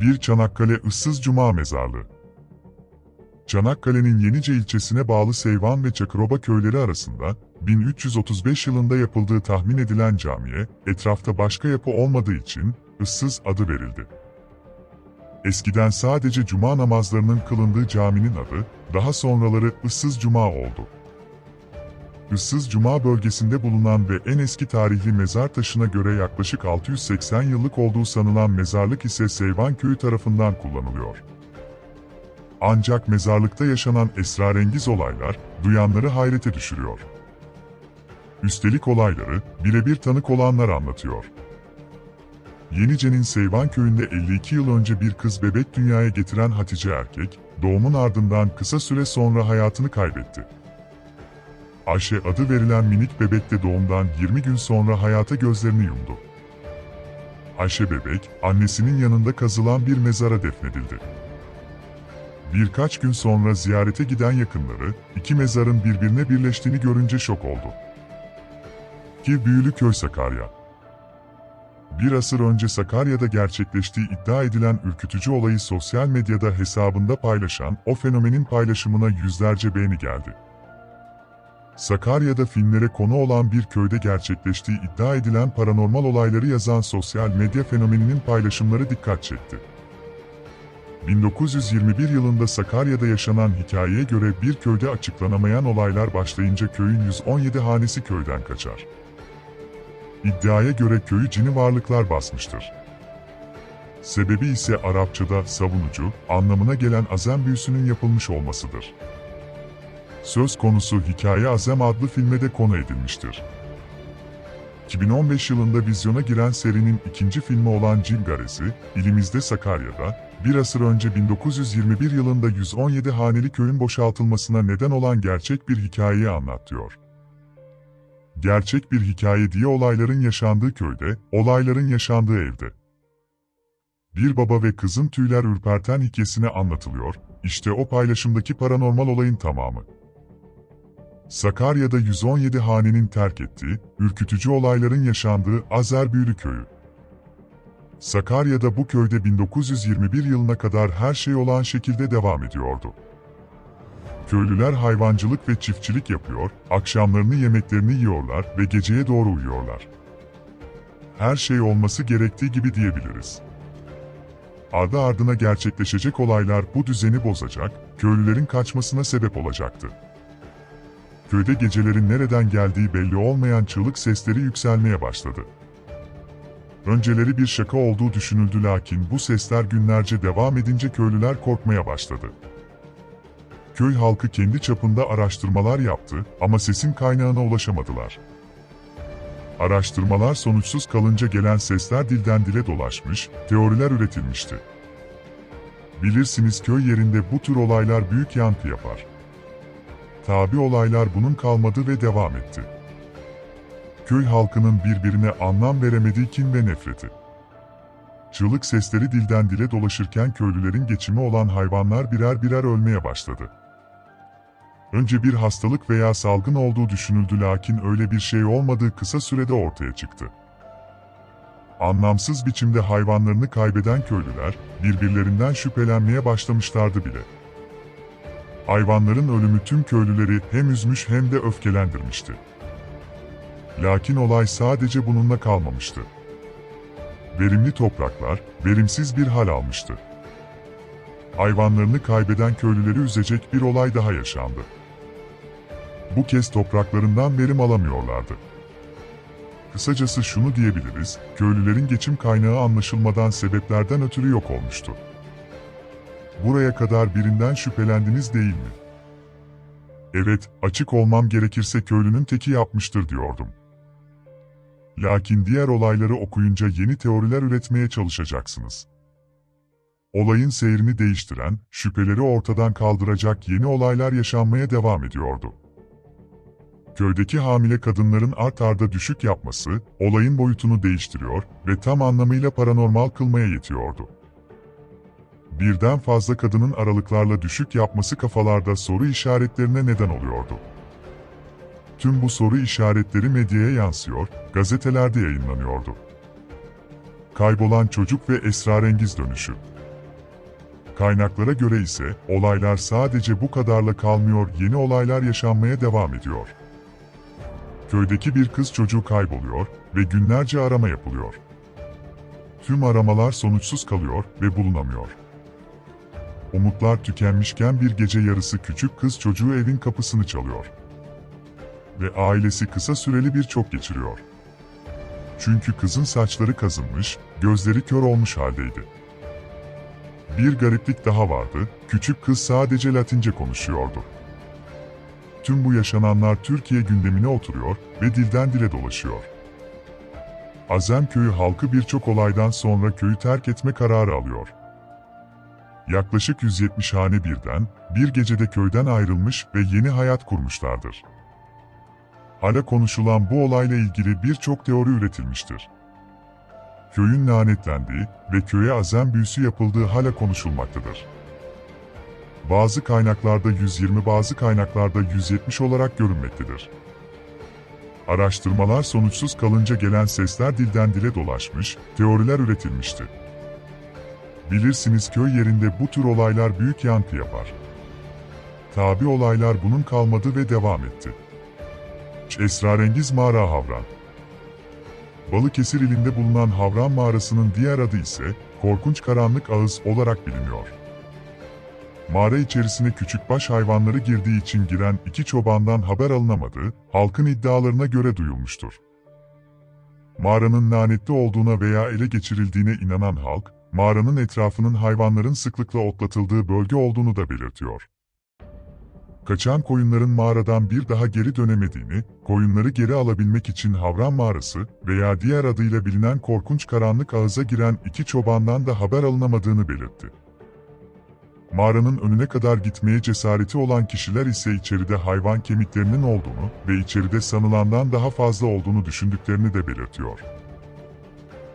Bir Çanakkale ıssız cuma mezarlığı. Çanakkale'nin Yenice ilçesine bağlı Seyvan ve Çakıroba köyleri arasında 1335 yılında yapıldığı tahmin edilen camiye etrafta başka yapı olmadığı için ıssız adı verildi. Eskiden sadece cuma namazlarının kılındığı caminin adı daha sonraları ıssız cuma oldu. Issız Cuma bölgesinde bulunan ve en eski tarihli mezar taşına göre yaklaşık 680 yıllık olduğu sanılan mezarlık ise Seyvan Köyü tarafından kullanılıyor. Ancak mezarlıkta yaşanan esrarengiz olaylar duyanları hayrete düşürüyor. Üstelik olayları birebir tanık olanlar anlatıyor. Yenice'nin Seyvan Köyü'nde 52 yıl önce bir kız bebek dünyaya getiren Hatice erkek, doğumun ardından kısa süre sonra hayatını kaybetti. Ayşe adı verilen minik bebek de doğumdan 20 gün sonra hayata gözlerini yumdu. Ayşe bebek, annesinin yanında kazılan bir mezara defnedildi. Birkaç gün sonra ziyarete giden yakınları, iki mezarın birbirine birleştiğini görünce şok oldu. Ki Büyülü Köy Sakarya Bir asır önce Sakarya'da gerçekleştiği iddia edilen ürkütücü olayı sosyal medyada hesabında paylaşan o fenomenin paylaşımına yüzlerce beğeni geldi. Sakarya'da filmlere konu olan bir köyde gerçekleştiği iddia edilen paranormal olayları yazan sosyal medya fenomeninin paylaşımları dikkat çekti. 1921 yılında Sakarya'da yaşanan hikayeye göre bir köyde açıklanamayan olaylar başlayınca köyün 117 hanesi köyden kaçar. İddiaya göre köyü cini varlıklar basmıştır. Sebebi ise Arapçada savunucu anlamına gelen azem büyüsünün yapılmış olmasıdır. Söz konusu Hikaye Azem adlı filme de konu edilmiştir. 2015 yılında vizyona giren serinin ikinci filmi olan Cin Garezi, ilimizde Sakarya'da, bir asır önce 1921 yılında 117 haneli köyün boşaltılmasına neden olan gerçek bir hikayeyi anlatıyor. Gerçek bir hikaye diye olayların yaşandığı köyde, olayların yaşandığı evde. Bir baba ve kızın tüyler ürperten hikayesine anlatılıyor, işte o paylaşımdaki paranormal olayın tamamı. Sakarya'da 117 hanenin terk ettiği, ürkütücü olayların yaşandığı Azerbüyülü köyü. Sakarya'da bu köyde 1921 yılına kadar her şey olan şekilde devam ediyordu. Köylüler hayvancılık ve çiftçilik yapıyor, akşamlarını yemeklerini yiyorlar ve geceye doğru uyuyorlar. Her şey olması gerektiği gibi diyebiliriz. Ardı ardına gerçekleşecek olaylar bu düzeni bozacak, köylülerin kaçmasına sebep olacaktı. Köyde gecelerin nereden geldiği belli olmayan çığlık sesleri yükselmeye başladı. Önceleri bir şaka olduğu düşünüldü lakin bu sesler günlerce devam edince köylüler korkmaya başladı. Köy halkı kendi çapında araştırmalar yaptı ama sesin kaynağına ulaşamadılar. Araştırmalar sonuçsuz kalınca gelen sesler dilden dile dolaşmış, teoriler üretilmişti. Bilirsiniz köy yerinde bu tür olaylar büyük yankı yapar. Tabi olaylar bunun kalmadı ve devam etti. Köy halkının birbirine anlam veremediği kin ve nefreti. Çığlık sesleri dilden dile dolaşırken köylülerin geçimi olan hayvanlar birer birer ölmeye başladı. Önce bir hastalık veya salgın olduğu düşünüldü lakin öyle bir şey olmadığı kısa sürede ortaya çıktı. Anlamsız biçimde hayvanlarını kaybeden köylüler birbirlerinden şüphelenmeye başlamışlardı bile. Hayvanların ölümü tüm köylüleri hem üzmüş hem de öfkelendirmişti. Lakin olay sadece bununla kalmamıştı. Verimli topraklar, verimsiz bir hal almıştı. Hayvanlarını kaybeden köylüleri üzecek bir olay daha yaşandı. Bu kez topraklarından verim alamıyorlardı. Kısacası şunu diyebiliriz, köylülerin geçim kaynağı anlaşılmadan sebeplerden ötürü yok olmuştu. Buraya kadar birinden şüphelendiniz değil mi? Evet, açık olmam gerekirse köylünün teki yapmıştır diyordum. Lakin diğer olayları okuyunca yeni teoriler üretmeye çalışacaksınız. Olayın seyrini değiştiren, şüpheleri ortadan kaldıracak yeni olaylar yaşanmaya devam ediyordu. Köydeki hamile kadınların art arda düşük yapması, olayın boyutunu değiştiriyor ve tam anlamıyla paranormal kılmaya yetiyordu birden fazla kadının aralıklarla düşük yapması kafalarda soru işaretlerine neden oluyordu. Tüm bu soru işaretleri medyaya yansıyor, gazetelerde yayınlanıyordu. Kaybolan çocuk ve esrarengiz dönüşü. Kaynaklara göre ise olaylar sadece bu kadarla kalmıyor, yeni olaylar yaşanmaya devam ediyor. Köydeki bir kız çocuğu kayboluyor ve günlerce arama yapılıyor. Tüm aramalar sonuçsuz kalıyor ve bulunamıyor. Umutlar tükenmişken bir gece yarısı küçük kız çocuğu evin kapısını çalıyor. Ve ailesi kısa süreli bir çok geçiriyor. Çünkü kızın saçları kazınmış, gözleri kör olmuş haldeydi. Bir gariplik daha vardı, küçük kız sadece Latince konuşuyordu. Tüm bu yaşananlar Türkiye gündemine oturuyor ve dilden dile dolaşıyor. Azem köyü halkı birçok olaydan sonra köyü terk etme kararı alıyor. Yaklaşık 170 hane birden, bir gecede köyden ayrılmış ve yeni hayat kurmuşlardır. Hala konuşulan bu olayla ilgili birçok teori üretilmiştir. Köyün lanetlendiği ve köye azem büyüsü yapıldığı hala konuşulmaktadır. Bazı kaynaklarda 120 bazı kaynaklarda 170 olarak görünmektedir. Araştırmalar sonuçsuz kalınca gelen sesler dilden dile dolaşmış, teoriler üretilmişti. Bilirsiniz köy yerinde bu tür olaylar büyük yankı yapar. Tabi olaylar bunun kalmadı ve devam etti. Esrarengiz Mağara Havran Balıkesir ilinde bulunan Havran Mağarası'nın diğer adı ise Korkunç Karanlık Ağız olarak biliniyor. Mağara içerisine küçükbaş hayvanları girdiği için giren iki çobandan haber alınamadığı, halkın iddialarına göre duyulmuştur. Mağaranın lanetli olduğuna veya ele geçirildiğine inanan halk, mağaranın etrafının hayvanların sıklıkla otlatıldığı bölge olduğunu da belirtiyor. Kaçan koyunların mağaradan bir daha geri dönemediğini, koyunları geri alabilmek için Havran Mağarası veya diğer adıyla bilinen korkunç karanlık ağıza giren iki çobandan da haber alınamadığını belirtti. Mağaranın önüne kadar gitmeye cesareti olan kişiler ise içeride hayvan kemiklerinin olduğunu ve içeride sanılandan daha fazla olduğunu düşündüklerini de belirtiyor.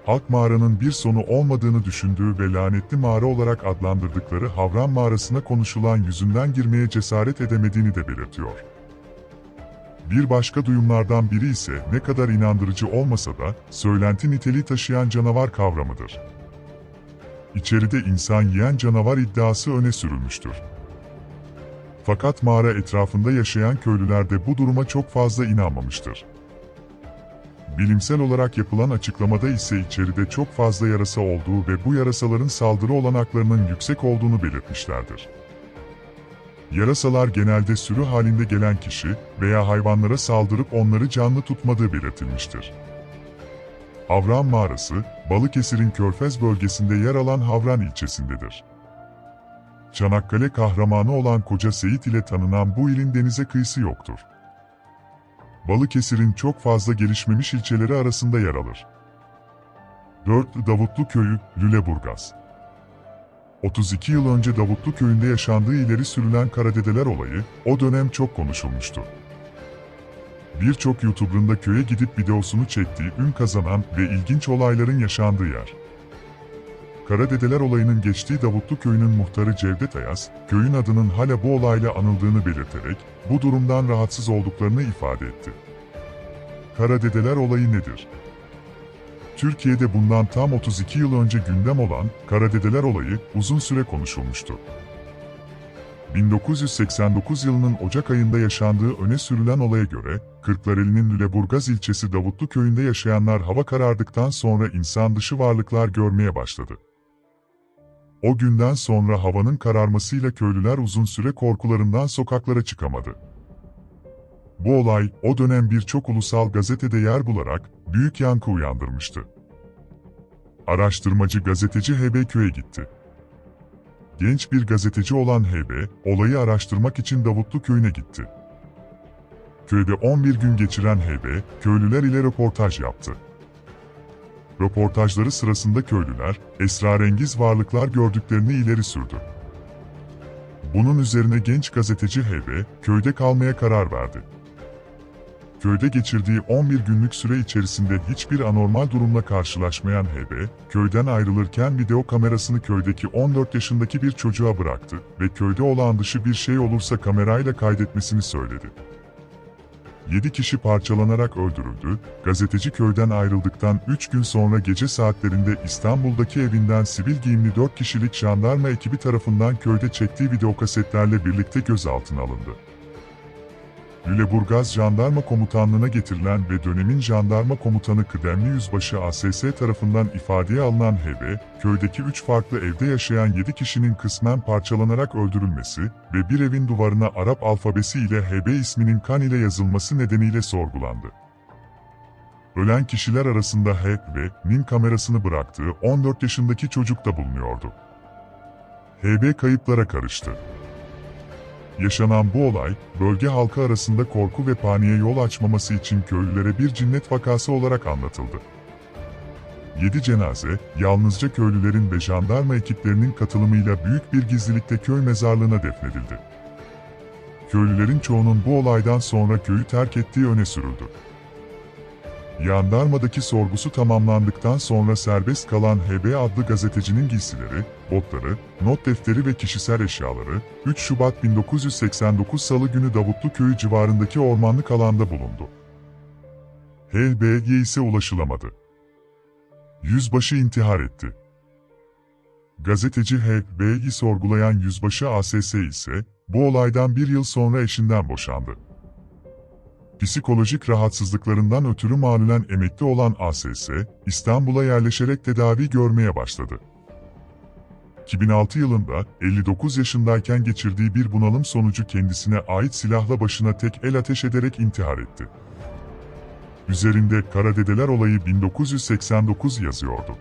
Halk mağaranın bir sonu olmadığını düşündüğü ve lanetli mağara olarak adlandırdıkları Havran mağarasına konuşulan yüzünden girmeye cesaret edemediğini de belirtiyor. Bir başka duyumlardan biri ise ne kadar inandırıcı olmasa da söylenti niteliği taşıyan canavar kavramıdır. İçeride insan yiyen canavar iddiası öne sürülmüştür. Fakat mağara etrafında yaşayan köylüler de bu duruma çok fazla inanmamıştır. Bilimsel olarak yapılan açıklamada ise içeride çok fazla yarasa olduğu ve bu yarasaların saldırı olanaklarının yüksek olduğunu belirtmişlerdir. Yarasalar genelde sürü halinde gelen kişi veya hayvanlara saldırıp onları canlı tutmadığı belirtilmiştir. Havran Mağarası, Balıkesir'in Körfez bölgesinde yer alan Havran ilçesindedir. Çanakkale kahramanı olan Koca Seyit ile tanınan bu ilin denize kıyısı yoktur. Balıkesir'in çok fazla gelişmemiş ilçeleri arasında yer alır. 4. Davutlu Köyü, Lüleburgaz 32 yıl önce Davutlu Köyü'nde yaşandığı ileri sürülen Karadedeler olayı, o dönem çok konuşulmuştu. Birçok YouTuber'ın da köye gidip videosunu çektiği ün kazanan ve ilginç olayların yaşandığı yer. Karadedeler olayının geçtiği Davutlu Köyü'nün muhtarı Cevdet Ayaz, köyün adının hala bu olayla anıldığını belirterek, bu durumdan rahatsız olduklarını ifade etti. Karadedeler olayı nedir? Türkiye'de bundan tam 32 yıl önce gündem olan Karadedeler olayı uzun süre konuşulmuştu. 1989 yılının Ocak ayında yaşandığı öne sürülen olaya göre, Kırklareli'nin Lüleburgaz ilçesi Davutlu köyünde yaşayanlar hava karardıktan sonra insan dışı varlıklar görmeye başladı. O günden sonra havanın kararmasıyla köylüler uzun süre korkularından sokaklara çıkamadı. Bu olay, o dönem birçok ulusal gazetede yer bularak, büyük yankı uyandırmıştı. Araştırmacı gazeteci HB köye gitti. Genç bir gazeteci olan HB, olayı araştırmak için Davutlu köyüne gitti. Köyde 11 gün geçiren HB, köylüler ile röportaj yaptı. Röportajları sırasında köylüler, esrarengiz varlıklar gördüklerini ileri sürdü. Bunun üzerine genç gazeteci HB, köyde kalmaya karar verdi. Köyde geçirdiği 11 günlük süre içerisinde hiçbir anormal durumla karşılaşmayan HB, köyden ayrılırken video kamerasını köydeki 14 yaşındaki bir çocuğa bıraktı ve köyde olağan dışı bir şey olursa kamerayla kaydetmesini söyledi. 7 kişi parçalanarak öldürüldü. Gazeteci köyden ayrıldıktan 3 gün sonra gece saatlerinde İstanbul'daki evinden sivil giyimli 4 kişilik jandarma ekibi tarafından köyde çektiği videokasetlerle birlikte gözaltına alındı. Lüleburgaz Jandarma Komutanlığı'na getirilen ve dönemin jandarma komutanı kıdemli yüzbaşı ASS tarafından ifadeye alınan HB, köydeki 3 farklı evde yaşayan 7 kişinin kısmen parçalanarak öldürülmesi ve bir evin duvarına Arap alfabesi ile HB isminin kan ile yazılması nedeniyle sorgulandı. Ölen kişiler arasında H ve N'in kamerasını bıraktığı 14 yaşındaki çocuk da bulunuyordu. HB kayıplara karıştı. Yaşanan bu olay, bölge halkı arasında korku ve paniğe yol açmaması için köylülere bir cinnet vakası olarak anlatıldı. 7 cenaze, yalnızca köylülerin ve jandarma ekiplerinin katılımıyla büyük bir gizlilikte köy mezarlığına defnedildi. Köylülerin çoğunun bu olaydan sonra köyü terk ettiği öne sürüldü. Yandarmadaki sorgusu tamamlandıktan sonra serbest kalan HB adlı gazetecinin giysileri, botları, not defteri ve kişisel eşyaları 3 Şubat 1989 Salı günü Davutlu Köyü civarındaki ormanlık alanda bulundu. HB'ye ise ulaşılamadı. Yüzbaşı intihar etti. Gazeteci HB'yi sorgulayan yüzbaşı ASS ise bu olaydan bir yıl sonra eşinden boşandı psikolojik rahatsızlıklarından ötürü malulen emekli olan ASS, İstanbul'a yerleşerek tedavi görmeye başladı. 2006 yılında 59 yaşındayken geçirdiği bir bunalım sonucu kendisine ait silahla başına tek el ateş ederek intihar etti. Üzerinde Karadedeler olayı 1989 yazıyordu.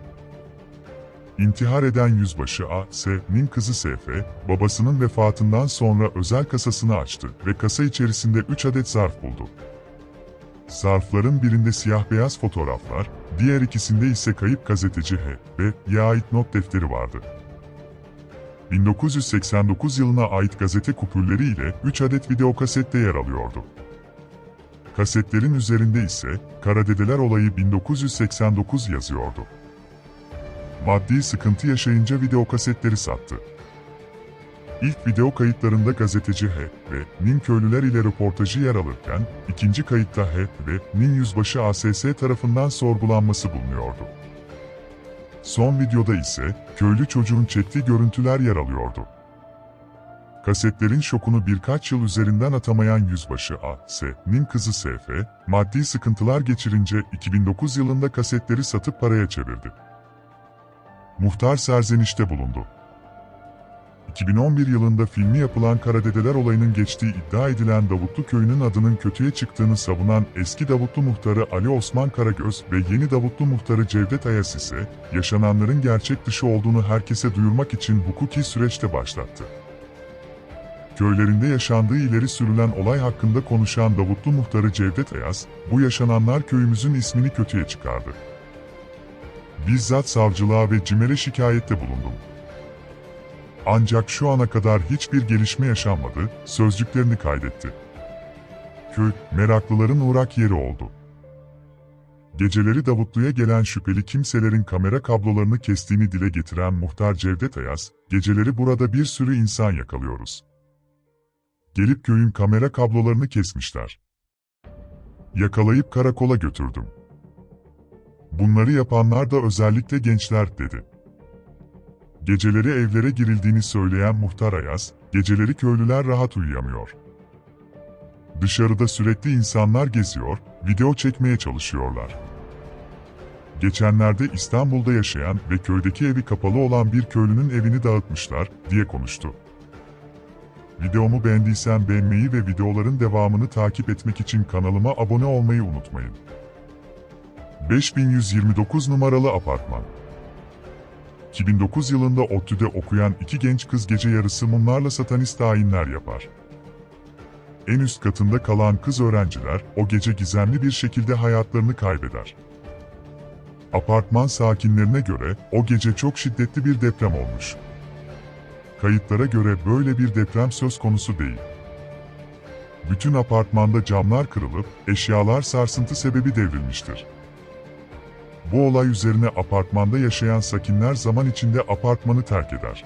İntihar eden yüzbaşı A.S.'nin kızı S.F., babasının vefatından sonra özel kasasını açtı ve kasa içerisinde 3 adet zarf buldu. Zarfların birinde siyah-beyaz fotoğraflar, diğer ikisinde ise kayıp gazeteci H. ve ait not defteri vardı. 1989 yılına ait gazete kupürleri ile 3 adet videokasette yer alıyordu. Kasetlerin üzerinde ise Karadedeler olayı 1989 yazıyordu. Maddi sıkıntı yaşayınca videokasetleri sattı. İlk video kayıtlarında gazeteci H ve Nin köylüler ile röportajı yer alırken, ikinci kayıtta H ve Nin yüzbaşı ASS tarafından sorgulanması bulunuyordu. Son videoda ise köylü çocuğun çektiği görüntüler yer alıyordu. Kasetlerin şokunu birkaç yıl üzerinden atamayan yüzbaşı A.S.'nin kızı S.F., maddi sıkıntılar geçirince 2009 yılında kasetleri satıp paraya çevirdi. Muhtar serzenişte bulundu. 2011 yılında filmi yapılan Karadedeler olayının geçtiği iddia edilen Davutlu köyünün adının kötüye çıktığını savunan eski Davutlu muhtarı Ali Osman Karagöz ve yeni Davutlu muhtarı Cevdet Ayas ise, yaşananların gerçek dışı olduğunu herkese duyurmak için hukuki süreçte başlattı. Köylerinde yaşandığı ileri sürülen olay hakkında konuşan Davutlu muhtarı Cevdet Ayas, bu yaşananlar köyümüzün ismini kötüye çıkardı. Bizzat savcılığa ve CİMER'e şikayette bulundum. Ancak şu ana kadar hiçbir gelişme yaşanmadı, sözcüklerini kaydetti. Köy, meraklıların uğrak yeri oldu. Geceleri Davutlu'ya gelen şüpheli kimselerin kamera kablolarını kestiğini dile getiren muhtar Cevdet Ayaz, geceleri burada bir sürü insan yakalıyoruz. Gelip köyün kamera kablolarını kesmişler. Yakalayıp karakola götürdüm. Bunları yapanlar da özellikle gençler dedi. Geceleri evlere girildiğini söyleyen Muhtar Ayaz, geceleri köylüler rahat uyuyamıyor. Dışarıda sürekli insanlar geziyor, video çekmeye çalışıyorlar. Geçenlerde İstanbul'da yaşayan ve köydeki evi kapalı olan bir köylünün evini dağıtmışlar, diye konuştu. Videomu beğendiysen beğenmeyi ve videoların devamını takip etmek için kanalıma abone olmayı unutmayın. 5129 numaralı apartman 2009 yılında ODTÜ'de okuyan iki genç kız gece yarısı mumlarla satanist ayinler yapar. En üst katında kalan kız öğrenciler o gece gizemli bir şekilde hayatlarını kaybeder. Apartman sakinlerine göre o gece çok şiddetli bir deprem olmuş. Kayıtlara göre böyle bir deprem söz konusu değil. Bütün apartmanda camlar kırılıp eşyalar sarsıntı sebebi devrilmiştir. Bu olay üzerine apartmanda yaşayan sakinler zaman içinde apartmanı terk eder.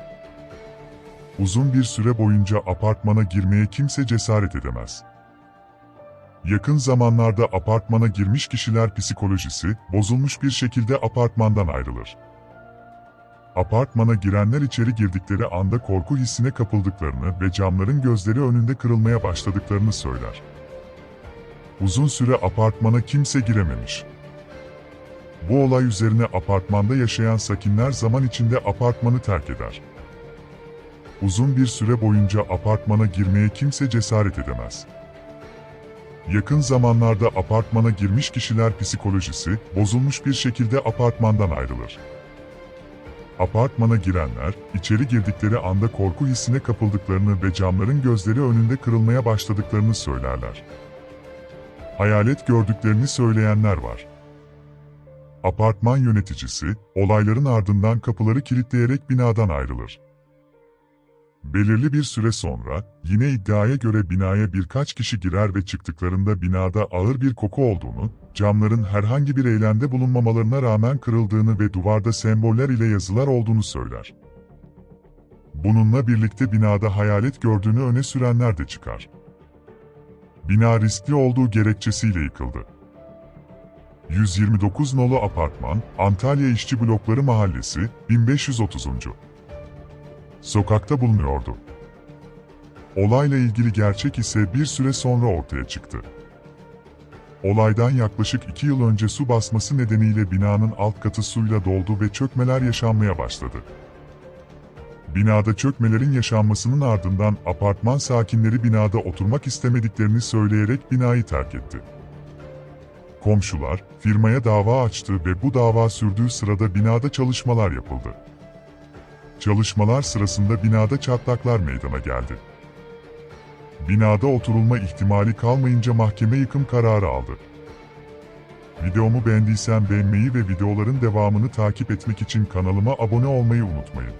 Uzun bir süre boyunca apartmana girmeye kimse cesaret edemez. Yakın zamanlarda apartmana girmiş kişiler psikolojisi bozulmuş bir şekilde apartmandan ayrılır. Apartmana girenler içeri girdikleri anda korku hissine kapıldıklarını ve camların gözleri önünde kırılmaya başladıklarını söyler. Uzun süre apartmana kimse girememiş. Bu olay üzerine apartmanda yaşayan sakinler zaman içinde apartmanı terk eder. Uzun bir süre boyunca apartmana girmeye kimse cesaret edemez. Yakın zamanlarda apartmana girmiş kişiler psikolojisi bozulmuş bir şekilde apartmandan ayrılır. Apartmana girenler, içeri girdikleri anda korku hissine kapıldıklarını ve camların gözleri önünde kırılmaya başladıklarını söylerler. Hayalet gördüklerini söyleyenler var. Apartman yöneticisi, olayların ardından kapıları kilitleyerek binadan ayrılır. Belirli bir süre sonra, yine iddiaya göre binaya birkaç kişi girer ve çıktıklarında binada ağır bir koku olduğunu, camların herhangi bir eylemde bulunmamalarına rağmen kırıldığını ve duvarda semboller ile yazılar olduğunu söyler. Bununla birlikte binada hayalet gördüğünü öne sürenler de çıkar. Bina riskli olduğu gerekçesiyle yıkıldı. 129 nolu apartman, Antalya İşçi Blokları Mahallesi, 1530. Sokakta bulunuyordu. Olayla ilgili gerçek ise bir süre sonra ortaya çıktı. Olaydan yaklaşık iki yıl önce su basması nedeniyle binanın alt katı suyla doldu ve çökmeler yaşanmaya başladı. Binada çökmelerin yaşanmasının ardından apartman sakinleri binada oturmak istemediklerini söyleyerek binayı terk etti. Komşular, firmaya dava açtı ve bu dava sürdüğü sırada binada çalışmalar yapıldı. Çalışmalar sırasında binada çatlaklar meydana geldi. Binada oturulma ihtimali kalmayınca mahkeme yıkım kararı aldı. Videomu beğendiysen beğenmeyi ve videoların devamını takip etmek için kanalıma abone olmayı unutmayın.